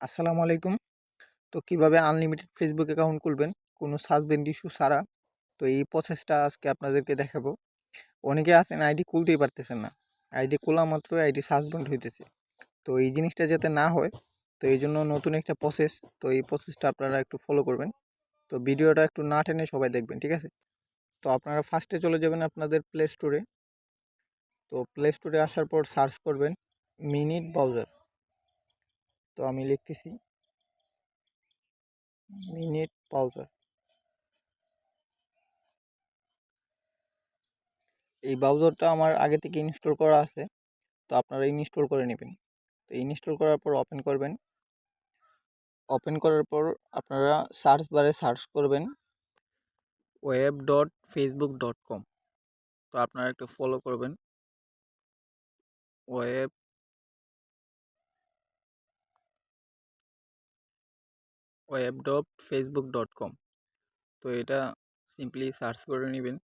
আসসালামু আলাইকুম। তো কীভাবে আনলিমিটেড ফেসবুক অ্যাকাউন্ট খুলবেন? কোনো সাসপেন্ড ইস্যু ছাড়া। তো এই প্রসেসটা আজকে আপনাদেরকে দেখাবো। অনেকে আছেন আইডি খুলতেই পারতেছেন না। আইডি খোলা মাত্র আইডি সাসপেন্ড হইতেছে। তো এই জিনিসটা যাতে না হয়, তো এই জন্য নতুন একটা প্রসেস তো এই প্রসেসটা আপনারা একটু ফলো করবেন। তো ভিডিওটা একটু না টেনে সবাই দেখবেন, ঠিক আছে? তো আপনারা ফার্স্টে চলে যাবেন আপনাদের প্লে স্টোরে তো প্লে স্টোরে আসার পর সার্চ করবেন মিনিট ব্রাউজার তো আমি লিখতেছি মিনিট ব্রাউজার এই ব্রাউজারটা আমার আগে থেকে ইনস্টল করা আছে, তো আপনারা ইনস্টল করে নেবেন। তো ইনস্টল করার পর ওপেন করবেন। ওপেন করার পর আপনারা সার্চ বারে সার্চ করবেন web dot Facebook dot com তো আপনারা একটু ফলো করবেন। Web web dot Facebook dot com তো এটা সিম্পলি সার্চ করে নেবেন।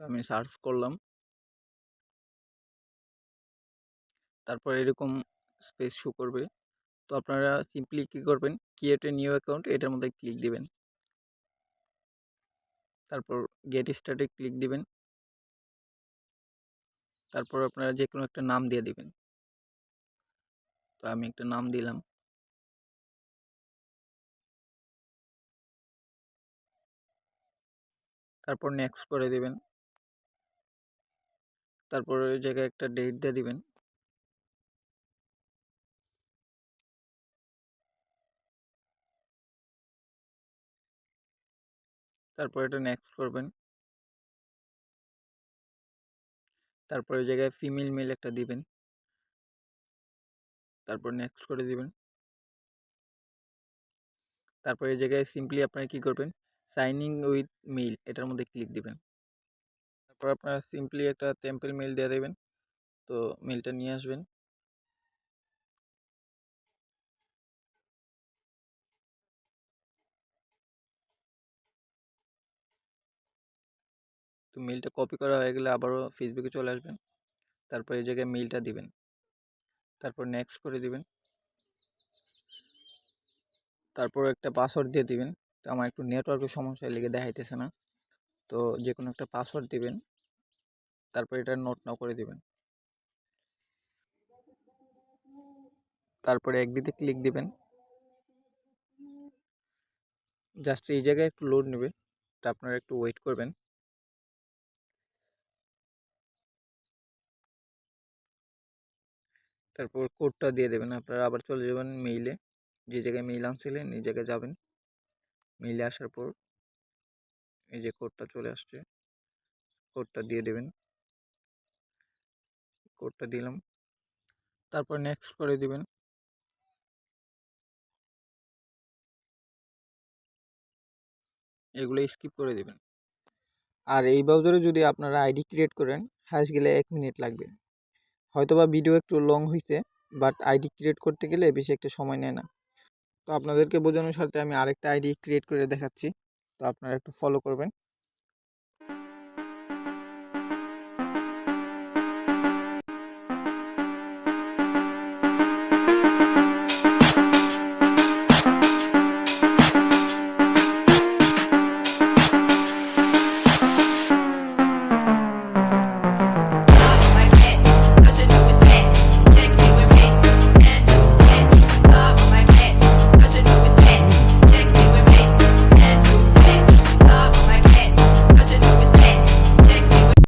আমি সার্চ করলাম। তারপর এরকম স্পেস শো করবে। তো আপনারা সিম্পলি কী করবেন? ক্রিয়েট এ নিউ অ্যাকাউন্ট এটার মধ্যে ক্লিক দিবেন। তারপর গেট স্টার্টে ক্লিক দিবেন। তারপর আপনারা যে কোনো একটা নাম দিয়ে দিবেন। তো আমি একটা নাম দিলাম। তারপর নেক্সট করে দিবেন। তারপর ওই জায়গায় একটা ডেট দিয়ে দিবেন। তারপর এটা নেক্সট করবেন। তারপর ওই জায়গায় ফিমেল মেল একটা দিবেন। তারপর নেক্সট করে দিবেন। তারপর এই জায়গায় সিম্পলি আপনারা কী করবেন? সাইনিং উইথ মেইল এটার মধ্যে ক্লিক দিবেন। তারপর আপনারা সিম্পলি একটা টেম্পেল মেল দিয়ে দেবেন। তো মেলটা নিয়ে আসবেন। তো মেলটা কপি করা হয়ে গেলে আবারও ফেসবুকে চলে আসবেন। তারপর এই জায়গায় মেলটা দিবেন। তারপর নেক্সট করে দিবেন। তারপর একটা পাসওয়ার্ড দিয়ে দিবেন। তো আমার একটু নেটওয়ার্কের সমস্যা লেগে দেখাইতেছে না। তো যে কোনো একটা পাসওয়ার্ড দিবেন, তারপর এটা নোট নাও করে দিবেন। তারপরে একদিতে ক্লিক দিবেন। জাস্ট এই জায়গায় একটু লোড নেবে, তা আপনারা একটু ওয়েট করবেন। তারপর কোডটা দিয়ে দেবেন। আপনারা আবার চলে যাবেন মেইলে যে জায়গায় মেইল আনছিলেন, এই জায়গায় যাবেন। মেইলে আসার পর এই যে কোডটা চলে আসছে কোডটা দিয়ে দেবেন। কোডটা দিলাম। তারপর নেক্সট করে দিবেন। এগুলো স্কিপ করে দিবেন। আর এই ব্রাউজারে যদি আপনারা আইডি ক্রিয়েট করেন, হাস গেলে এক মিনিট লাগবে। হয়তোবা ভিডিও একটু লং হয়েছে বাট আইডি ক্রিয়েট করতে গেলে বেশি একটা সময় নেয় না। তো আপনাদেরকে বোঝানোর সাথে আমি আরেকটা আইডি ক্রিয়েট করে দেখাচ্ছি। তো আপনারা একটু ফলো করবেন।